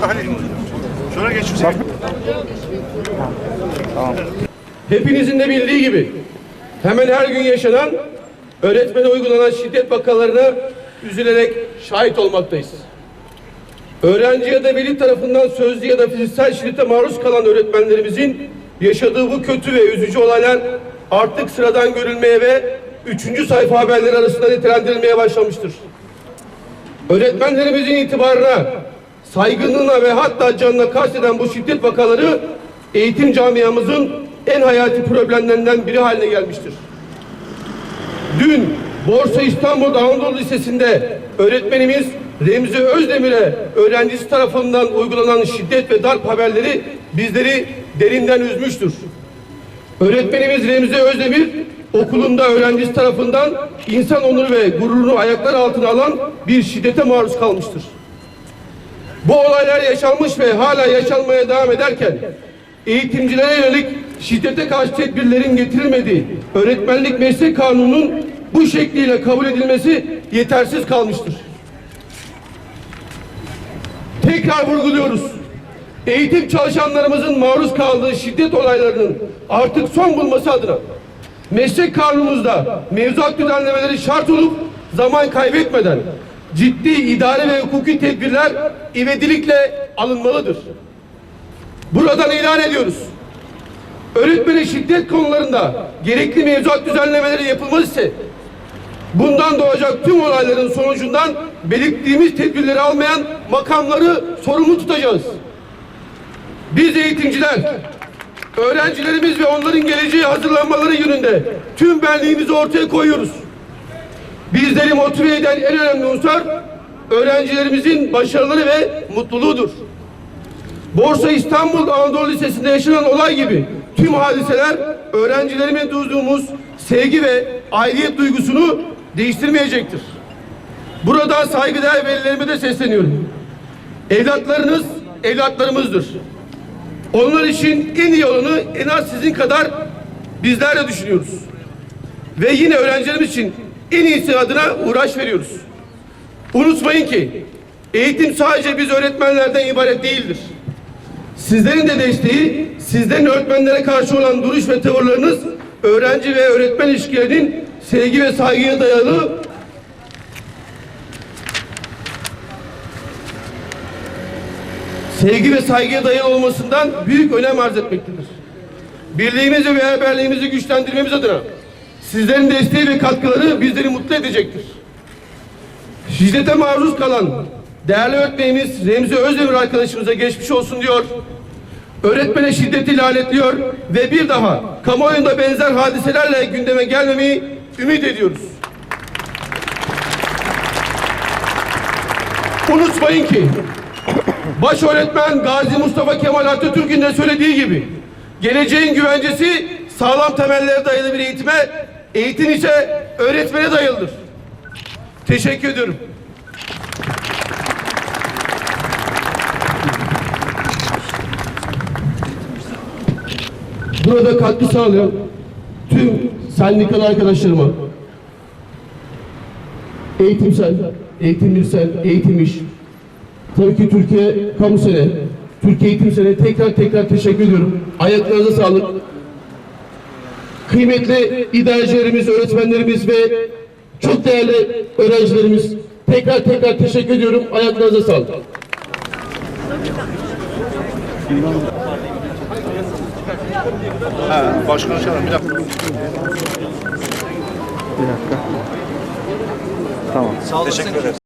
Hadi. Şuna Hüseyin. Hepinizin de bildiği gibi hemen her gün yaşanan öğretmene uygulanan şiddet vakalarına üzülerek şahit olmaktayız. Öğrenci ya da veli tarafından sözlü ya da fiziksel şiddete maruz kalan öğretmenlerimizin yaşadığı bu kötü ve üzücü olaylar artık sıradan görülmeye ve üçüncü sayfa haberleri arasında nitelendirilmeye başlamıştır. Öğretmenlerimizin itibarına, saygınlığına ve hatta canına kasteden bu şiddet vakaları eğitim camiamızın en hayati problemlerinden biri haline gelmiştir. Dün Borsa İstanbul Anadolu Lisesi'nde öğretmenimiz Remzi Özdemir'e öğrencisi tarafından uygulanan şiddet ve darp haberleri bizleri derinden üzmüştür. Öğretmenimiz Remzi Özdemir okulunda öğrencisi tarafından insan onuru ve gururunu ayaklar altına alan bir şiddete maruz kalmıştır. Bu olaylar yaşanmış ve hala yaşanmaya devam ederken eğitimcilere yönelik şiddete karşı tedbirlerin getirilmediği öğretmenlik meslek kanununun bu şekliyle kabul edilmesi yetersiz kalmıştır. Tekrar vurguluyoruz. Eğitim çalışanlarımızın maruz kaldığı şiddet olaylarının artık son bulması adına meslek kanunumuzda mevzuat düzenlemeleri şart olup zaman kaybetmeden ciddi idare ve hukuki tedbirler ivedilikle alınmalıdır. Buradan ilan ediyoruz. Öğretmene şiddet konularında gerekli mevzuat düzenlemeleri yapılmaz ise bundan doğacak tüm olayların sonucundan belirttiğimiz tedbirleri almayan makamları sorumlu tutacağız. Biz eğitimciler, öğrencilerimiz ve onların geleceği hazırlanmaları yönünde tüm benliğimizi ortaya koyuyoruz. Bizleri motive eden en önemli unsur öğrencilerimizin başarıları ve mutluluğudur. Borsa İstanbul Anadolu Lisesi'nde yaşanan olay gibi tüm hadiseler öğrencilerime duyduğumuz sevgi ve aidiyet duygusunu değiştirmeyecektir. Buradan saygıdeğer velilerime de sesleniyorum. Evlatlarınız evlatlarımızdır. Onlar için en iyi olanı en az sizin kadar bizler de düşünüyoruz. Ve yine öğrencilerimiz için en iyisi adına uğraş veriyoruz. Unutmayın ki eğitim sadece biz öğretmenlerden ibaret değildir. Sizlerin de desteği, sizlerin öğretmenlere karşı olan duruş ve tavırlarınız öğrenci ve öğretmen ilişkilerinin sevgi ve saygıya dayalı sevgi ve saygıya dayalı olmasından büyük önem arz etmektedir. Birliğimizi ve beraberliğimizi güçlendirmemiz adına sizlerin desteği ve katkıları bizleri mutlu edecektir. Şiddete maruz kalan değerli öğretmenimiz Remzi Özdemir arkadaşımıza geçmiş olsun diyor. Öğretmene şiddeti lanetliyor ve bir daha kamuoyunda benzer hadiselerle gündeme gelmemeyi ümit ediyoruz. Unutmayın ki baş öğretmen Gazi Mustafa Kemal Atatürk'ün de söylediği gibi geleceğin güvencesi sağlam temellere dayalı bir eğitime, eğitim ise öğretmene dayalıdır. Teşekkür ediyorum. Burada katkı sağlayan tüm sendikal arkadaşlarıma, eğitimsel, eğitim birsel, eğitim iş, tabii ki Türkiye Kamu Sene, Türkiye Eğitim Sene tekrar tekrar teşekkür ediyorum. Ayaklarınıza sağlık. Kıymetli idarecilerimiz, öğretmenlerimiz ve çok değerli öğrencilerimiz tekrar tekrar teşekkür ediyorum. Ayaklarınıza sağlık. Ha, başkanı çağırın bir dakika. Tamam. Teşekkür ederiz.